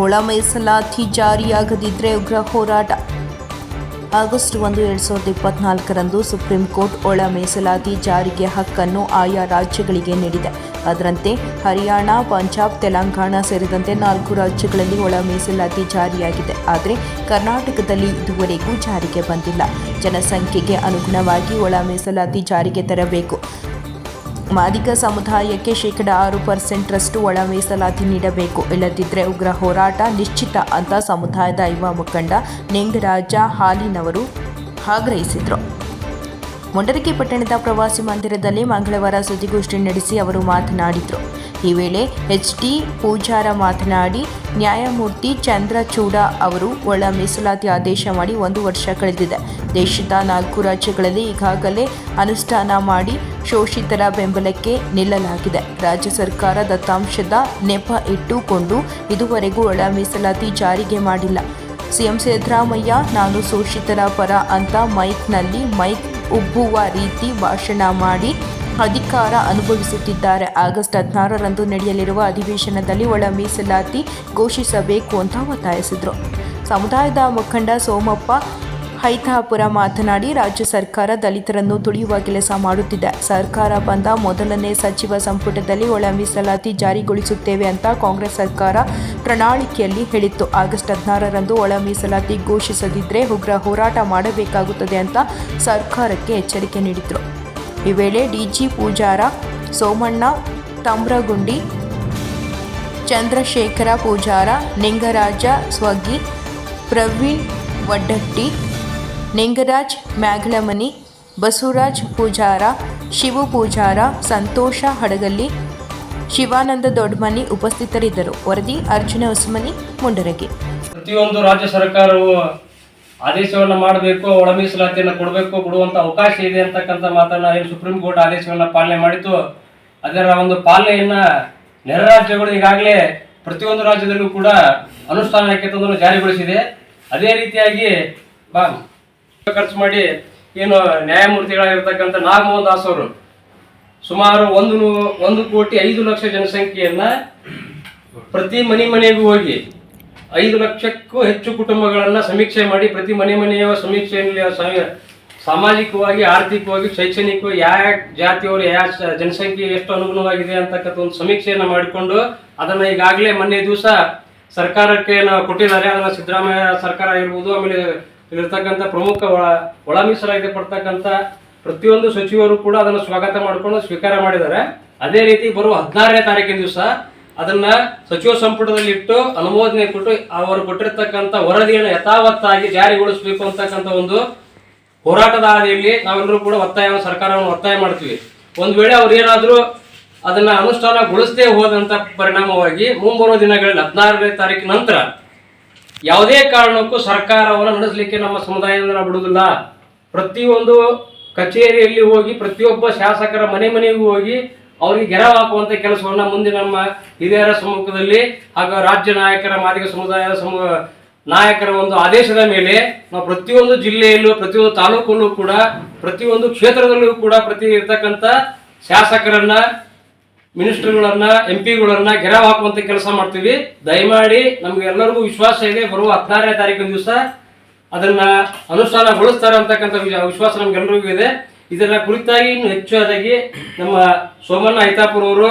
ಒಳ ಮೀಸಲಾತಿ ಜಾರಿಯಾಗದಿದ್ದರೆ ಉಗ್ರ ಹೋರಾಟ. ಆಗಸ್ಟ್ ಒಂದು, ಎರಡು ಸಾವಿರದ ಇಪ್ಪತ್ನಾಲ್ಕರಂದು ಸುಪ್ರೀಂ ಕೋರ್ಟ್ ಒಳ ಮೀಸಲಾತಿ ಜಾರಿಗೆ ಹಕ್ಕನ್ನು ಆಯಾ ರಾಜ್ಯಗಳಿಗೆ ನೀಡಿದೆ. ಅದರಂತೆ, ಹರಿಯಾಣ, ಪಂಜಾಬ್, ತೆಲಂಗಾಣ ಸೇರಿದಂತೆ ನಾಲ್ಕು ರಾಜ್ಯಗಳಲ್ಲಿ ಒಳ ಮೀಸಲಾತಿ ಜಾರಿಯಾಗಿದೆ. ಆದರೆ, ಕರ್ನಾಟಕದಲ್ಲಿ ಇದುವರೆಗೂ ಜಾರಿಗೆ ಬಂದಿಲ್ಲ. ಜನಸಂಖ್ಯೆಗೆ ಅನುಗುಣವಾಗಿ ಒಳ ಮೀಸಲಾತಿ ಜಾರಿಗೆ ತರಬೇಕು. ಮಾದಿಗ ಸಮುದಾಯಕ್ಕೆ ಶೇಕಡ ಆರು ಪರ್ಸೆಂಟ್ರಷ್ಟು ಒಳ ಮೀಸಲಾತಿ ನೀಡಬೇಕು. ಇಲ್ಲದಿದ್ದರೆ ಉಗ್ರ ಹೋರಾಟ ನಿಶ್ಚಿತ ಅಂತ ಸಮುದಾಯದ ಯುವ ಮುಖಂಡ ನೇಂಗರಾಜ ಹಾಲಿನವರು ಆಗ್ರಹಿಸಿದರು. ಮುಂಡರಗಿ ಪಟ್ಟಣದ ಪ್ರವಾಸಿ ಮಂದಿರದಲ್ಲಿ ಮಂಗಳವಾರ ಸುದ್ದಿಗೋಷ್ಠಿ ನಡೆಸಿ ಅವರು ಮಾತನಾಡಿದರು. ಈ ವೇಳೆ ಎಚ್ ಡಿ ಪೂಜಾರ ಮಾತನಾಡಿ, ನ್ಯಾಯಮೂರ್ತಿ ಚಂದ್ರಚೂಡ ಅವರು ಒಳ ಮೀಸಲಾತಿ ಆದೇಶ ಮಾಡಿ ಒಂದು ವರ್ಷ ಕಳೆದಿದೆ. ದೇಶದ ನಾಲ್ಕು ರಾಜ್ಯಗಳಲ್ಲಿ ಈಗಾಗಲೇ ಅನುಷ್ಠಾನ ಮಾಡಿ ಶೋಷಿತರ ಬೆಂಬಲಕ್ಕೆ ನಿಲ್ಲಲಾಗಿದೆ. ರಾಜ್ಯ ಸರ್ಕಾರ ದತ್ತಾಂಶದ ನೆಪ ಇಟ್ಟುಕೊಂಡು ಇದುವರೆಗೂ ಒಳ ಮೀಸಲಾತಿ ಜಾರಿಗೆ ಮಾಡಿಲ್ಲ. ಸಿಎಂ ಸಿದ್ದರಾಮಯ್ಯ, ನಾನು ಶೋಷಿತರ ಪರ ಅಂತ ಮೈಕ್ನಲ್ಲಿ ಮೈಕ್ ಉಬ್ಬುವ ರೀತಿ ಭಾಷಣ ಮಾಡಿ ಅಧಿಕಾರ ಅನುಭವಿಸುತ್ತಿದ್ದಾರೆ. ಆಗಸ್ಟ್ ಹದಿನಾರರಂದು ನಡೆಯಲಿರುವ ಅಧಿವೇಶನದಲ್ಲಿ ಒಳ ಮೀಸಲಾತಿ ಘೋಷಿಸಬೇಕು ಅಂತ ಒತ್ತಾಯಿಸಿದರು. ಸಮುದಾಯದ ಮುಖಂಡ ಸೋಮಪ್ಪ ಹೈತಾಪುರ ಮಾತನಾಡಿ, ರಾಜ್ಯ ಸರ್ಕಾರ ದಲಿತರನ್ನು ತುಳಿಯುವ ಕೆಲಸ ಮಾಡುತ್ತಿದೆ. ಸರ್ಕಾರ ಬಂದ ಮೊದಲನೇ ಸಚಿವ ಸಂಪುಟದಲ್ಲಿ ಒಳ ಮೀಸಲಾತಿ ಜಾರಿಗೊಳಿಸುತ್ತೇವೆ ಅಂತ ಕಾಂಗ್ರೆಸ್ ಸರ್ಕಾರ ಪ್ರಣಾಳಿಕೆಯಲ್ಲಿ ಹೇಳಿತ್ತು. ಆಗಸ್ಟ್ ಹದಿನಾರರಂದು ಒಳ ಮೀಸಲಾತಿ ಘೋಷಿಸದಿದ್ದರೆ ಉಗ್ರ ಹೋರಾಟ ಮಾಡಬೇಕಾಗುತ್ತದೆ ಅಂತ ಸರ್ಕಾರಕ್ಕೆ ಎಚ್ಚರಿಕೆ ನೀಡಿದರು. ಈ ವೇಳೆ ಡಿಜಿ ಪೂಜಾರ, ಸೋಮಣ್ಣ, ತಮ್ರಗುಂಡಿ, ಚಂದ್ರಶೇಖರ ಪೂಜಾರ, ನಿಂಗರಾಜ ಸ್ವಗ್ಗಿ ಪ್ರವೀಣ್ ವಡ್ಡಟ್ಟಿ ನಿಂಗರಾಜ್ ಮ್ಯಾಗ್ಲಮನಿ ಬಸವರಾಜ್ ಪೂಜಾರ, ಶಿವು ಪೂಜಾರ, ಸಂತೋಷ ಹಡಗಲ್ಲಿ ಶಿವಾನಂದ ದೊಡ್ಮನಿ ಉಪಸ್ಥಿತರಿದ್ದರು. ವರದಿ, ಅರ್ಜುನ ಹೊಸಮನಿ, ಮುಂಡರಗಿ. ಪ್ರತಿಯೊಂದು ರಾಜ್ಯ ಸರ್ಕಾರವು ಆದೇಶವನ್ನು ಮಾಡಬೇಕು ಒಳ ಮೀಸಲಾತಿಯನ್ನು ಕೊಡಬೇಕು, ಕೊಡುವಂತ ಅವಕಾಶ ಇದೆ ಅಂತಕ್ಕಂಥ ಮಾತನ್ನ ಸುಪ್ರೀಂ ಕೋರ್ಟ್ ಆದೇಶವನ್ನ ಪಾಲನೆ ಮಾಡಿತು ಅದರ ಒಂದು ಪಾಲನೆಯನ್ನ ನೆರೆ ರಾಜ್ಯಗಳು ಈಗಾಗಲೇ ಪ್ರತಿಯೊಂದು ರಾಜ್ಯದಲ್ಲೂ ಕೂಡ ಅನುಷ್ಠಾನಕ್ಕೆ ತಂದು ಜಾರಿಗೊಳಿಸಿದೆ. ಅದೇ ರೀತಿಯಾಗಿ ಬಾ ಖರ್ಚು ಮಾಡಿ ಏನು ನ್ಯಾಯಮೂರ್ತಿಗಳಾಗಿರ್ತಕ್ಕಂಥ ನಾಗಮೋಹನ್ ದಾಸ್ ಅವರು ಸುಮಾರು ಒಂದು ಒಂದು ಕೋಟಿ ಐದು ಲಕ್ಷ ಜನಸಂಖ್ಯೆಯನ್ನ ಪ್ರತಿ ಮನೆ ಮನೆಗೂ ಹೋಗಿ ಐದು ಲಕ್ಷಕ್ಕೂ ಹೆಚ್ಚು ಕುಟುಂಬಗಳನ್ನ ಸಮೀಕ್ಷೆ ಮಾಡಿ ಪ್ರತಿ ಮನೆ ಮನೆಯ ಸಮೀಕ್ಷೆಯಲ್ಲಿ ಸಮ- ಸಾಮಾಜಿಕವಾಗಿ, ಆರ್ಥಿಕವಾಗಿ, ಶೈಕ್ಷಣಿಕವಾಗಿ ಯಾವ ಜಾತಿಯವರು, ಯಾವ ಜನಸಂಖ್ಯೆ ಎಷ್ಟು ಅನುಗುಣವಾಗಿದೆ ಅಂತಕ್ಕಂಥ ಒಂದು ಸಮೀಕ್ಷೆಯನ್ನ ಮಾಡಿಕೊಂಡು ಅದನ್ನ ಈಗಾಗಲೇ ಮೊನ್ನೆ ದಿವಸ ಸರ್ಕಾರಕ್ಕೆ ಕೊಟ್ಟಿದ್ದಾರೆ. ಅದನ್ನ ಸಿದ್ದರಾಮಯ್ಯ ಸರ್ಕಾರ ಆಗಿರ್ಬೋದು, ಆಮೇಲೆ ಇಲ್ಲಿರ್ತಕ್ಕಂಥ ಪ್ರಮುಖ ಒಳ ಒಳ ಮೀಸಲಾತಿ ಪಡ್ತಕ್ಕಂಥ ಪ್ರತಿಯೊಂದು ಸಚಿವರು ಕೂಡ ಅದನ್ನು ಸ್ವಾಗತ ಮಾಡಿಕೊಂಡು ಸ್ವೀಕಾರ ಮಾಡಿದ್ದಾರೆ. ಅದೇ ರೀತಿ ಬರುವ ಹದಿನಾರನೇ ತಾರೀಕಿನ ದಿವಸ ಅದನ್ನ ಸಚಿವ ಸಂಪುಟದಲ್ಲಿ ಇಟ್ಟು ಅನುಮೋದನೆ ಕೊಟ್ಟು ಅವರು ಕೊಟ್ಟಿರ್ತಕ್ಕಂಥ ವರದಿಯನ್ನು ಯಥಾವತ್ತಾಗಿ ಜಾರಿಗೊಳಿಸಬೇಕು ಅಂತಕ್ಕಂಥ ಒಂದು ಹೋರಾಟದ ಹಾದಿಯಲ್ಲಿ ನಾವೆಲ್ಲರೂ ಕೂಡ ಒತ್ತಾಯ, ಸರ್ಕಾರವನ್ನು ಒತ್ತಾಯ ಮಾಡ್ತೀವಿ. ಒಂದು ವೇಳೆ ಅವ್ರು ಏನಾದರೂ ಅದನ್ನ ಅನುಷ್ಠಾನಗೊಳಿಸದೇ ಹೋದಂಥ ಪರಿಣಾಮವಾಗಿ ಮುಂಬರುವ ದಿನಗಳಲ್ಲಿ ಹದಿನಾರನೇ ತಾರೀಕಿನ ನಂತರ ಯಾವುದೇ ಕಾರಣಕ್ಕೂ ಸರ್ಕಾರವನ್ನು ನಡೆಸಲಿಕ್ಕೆ ನಮ್ಮ ಸಮುದಾಯದಿಂದ ನಾವು ಬಿಡುವುದಿಲ್ಲ. ಪ್ರತಿಯೊಂದು ಕಚೇರಿಯಲ್ಲಿ ಹೋಗಿ, ಪ್ರತಿಯೊಬ್ಬ ಶಾಸಕರ ಮನೆ ಮನೆಗೂ ಹೋಗಿ ಅವರಿಗೆ ಗೆರವು ಹಾಕುವಂತ ಕೆಲಸವನ್ನು ಮುಂದೆ ನಮ್ಮ ಹಿರಿಯರ ಸಮ್ಮುಖದಲ್ಲಿ ಹಾಗೂ ರಾಜ್ಯ ನಾಯಕರ ಮಾದಿಗ ಸಮುದಾಯದ ಸಮೂ, ನಾಯಕರ ಒಂದು ಆದೇಶದ ಮೇಲೆ ನಾವು ಪ್ರತಿಯೊಂದು ಜಿಲ್ಲೆಯಲ್ಲೂ, ಪ್ರತಿಯೊಂದು ತಾಲೂಕಲ್ಲೂ ಕೂಡ, ಪ್ರತಿಯೊಂದು ಕ್ಷೇತ್ರದಲ್ಲೂ ಕೂಡ ಪ್ರತಿ ಇರ್ತಕ್ಕಂಥ ಶಾಸಕರನ್ನ ಮಿನಿಸ್ಟರ್ಗಳನ್ನ ಎಂ ಪಿಗಳನ್ನ ಗೆರವು ಹಾಕುವಂತ ಕೆಲಸ ಮಾಡ್ತೀವಿ. ದಯಮಾಡಿ ನಮ್ಗೆ ಎಲ್ಲರಿಗೂ ವಿಶ್ವಾಸ ಇದೆ, ಬರುವ ಹದಿನಾರನೇ ತಾರೀಕಿನ ದಿವಸ ಅದನ್ನ ಅನುಷ್ಠಾನಗೊಳಿಸ್ತಾರೆ ಅಂತಕ್ಕಂಥ ವಿಶ್ವಾಸ ನಮ್ಗೆಲ್ಲರಿಗೂ ಇದೆ. ಇದರ ಕುರಿತಾಗಿ ಇನ್ನು ಹೆಚ್ಚಾಗಿ ನಮ್ಮ ಸೋಮಣ್ಣ ಐತಾಪುರ ಅವರು